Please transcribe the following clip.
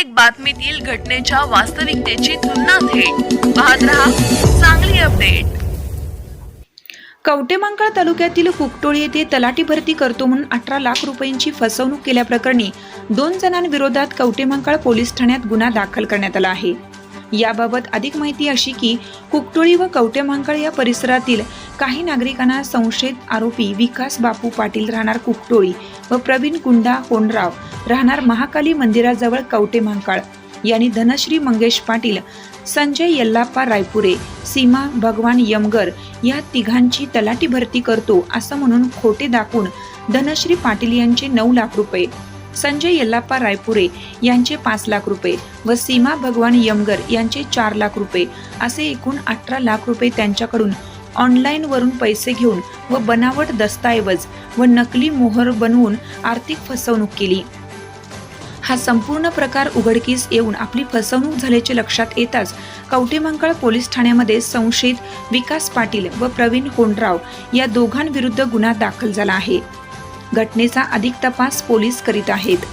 प्रत्येक बातमीतील घटनेच्या वास्तविकतेची तुलना थेट. पाहत रहा चांगली अपडेट. कवटेमांकाळ तालुक्यातील कुकटोळी येथे तलाठी भरती करतो म्हणून अठरा लाख रुपयांची फसवणूक केल्याप्रकरणी दोन जणांविरोधात कवटेमांकाळ पोलीस ठाण्यात गुन्हा दाखल करण्यात आला आहे. याबाबत अधिक माहिती अशी की कुकटोळी व कवटेमांकाळ या परिसरातील काही नागरिकांना संशयित आरोपी विकास बापू पाटील राहणार कुकटोळी व प्रवीण कुंडा कोंडराव राहणार महाकाली मंदिराजवळ कवटेमांकाळ यांनी धनश्री मंगेश पाटील संजय यल्लाप्पा रायपुरे सीमा भगवान यमगर या तिघांची तलाठी भरती करतो असं म्हणून खोटे दाखवून धनश्री पाटील यांचे नऊ लाख रुपये संजय यल्लाप्पा रायपुरे यांचे पाच लाख रुपये व सीमा भगवान यमगर यांचे चार लाख रुपये असे एकूण अठरा लाख रुपये त्यांच्याकडून ऑनलाईन वरून पैसे घेऊन व बनावट दस्तऐवज व नकली मोहर बनवून आर्थिक फसवणूक केली. हा संपूर्ण प्रकार उघडकीस येऊन आपली फसवणूक झाल्याचे लक्षात येताच कवटेमंकाळ पोलीस ठाण्यामध्ये संशयित विकास पाटील व प्रवीण कोंडराव या दोघांविरुद्ध गुन्हा दाखल झाला आहे. घटनेचा अधिक तपास पोलीस करीत आहेत.